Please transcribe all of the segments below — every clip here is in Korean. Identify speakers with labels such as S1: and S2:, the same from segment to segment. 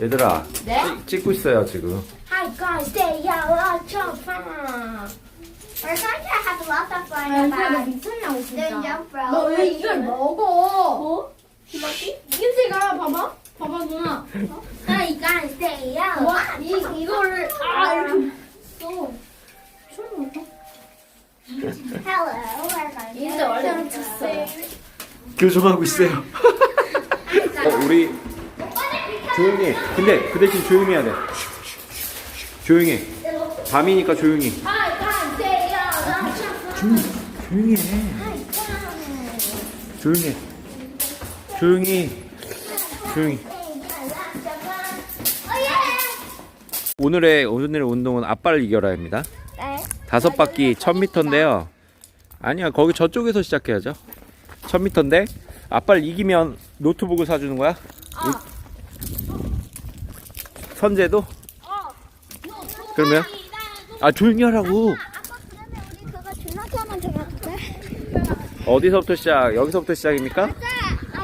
S1: 얘들아 얘들아
S2: 네?
S1: 찍, 찍고 있어요 지금
S3: Hi guys, stay out, lots of fun. We're going to have lots of fun.
S2: 아, 너
S3: about
S2: 미쳤냐고
S3: the
S2: 진짜.
S3: jump rope.
S2: 너 왜 이걸 먹어? 뭐? 냄새가 봐봐. 봐봐 누나.
S3: Hi guys, stay out.
S2: 와, 이 이거를 아 이렇게 써. 처음 먹어.
S3: Hello, we're going to
S2: 인제 원래 미쳤어요.
S1: 교정하고 있어요 어, 우리 조용히 해 근데 그 대신 조용히 해야 돼 조용히 해 밤이니까 조용히
S3: fun.
S1: 조용히 해 조용히 해 조용히 조용히. 오늘의 오늘의 운동은 아빠를 이겨라입니다
S3: 네.
S1: 다섯 바퀴 1000m인데요. 아니야, 거기 저쪽에서 시작해야죠. 1000m인데 아빠를 이기면 노트북을 사주는 거야? 이- 선재도? 그러면? 아, 조용히 하라고.
S3: 아빠?
S1: 어디서부터 시작? 여기서부터 시작입니까?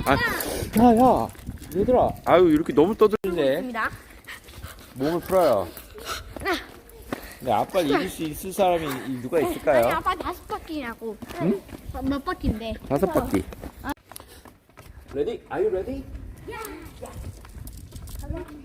S1: 아, 야, 야. 얘들아. 아유, 이렇게 너무 떠들네. 몸을 풀어요. 네, 아빠를 이길 수 있을 사람이 누가
S3: 아니
S1: 있을까요?
S3: 아빠 다섯 바퀴라고.
S1: 응?
S3: 몇 바퀴인데?
S1: 다섯 바퀴. 레디? Are you ready?
S3: 아빠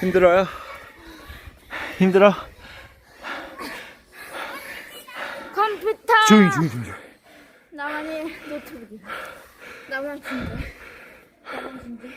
S1: 힘들어요? 힘들어?
S3: 컴퓨터.
S1: 조용히 조용히 조용히
S3: 나만의 노트북이다. 나만 준대. 나만 준대.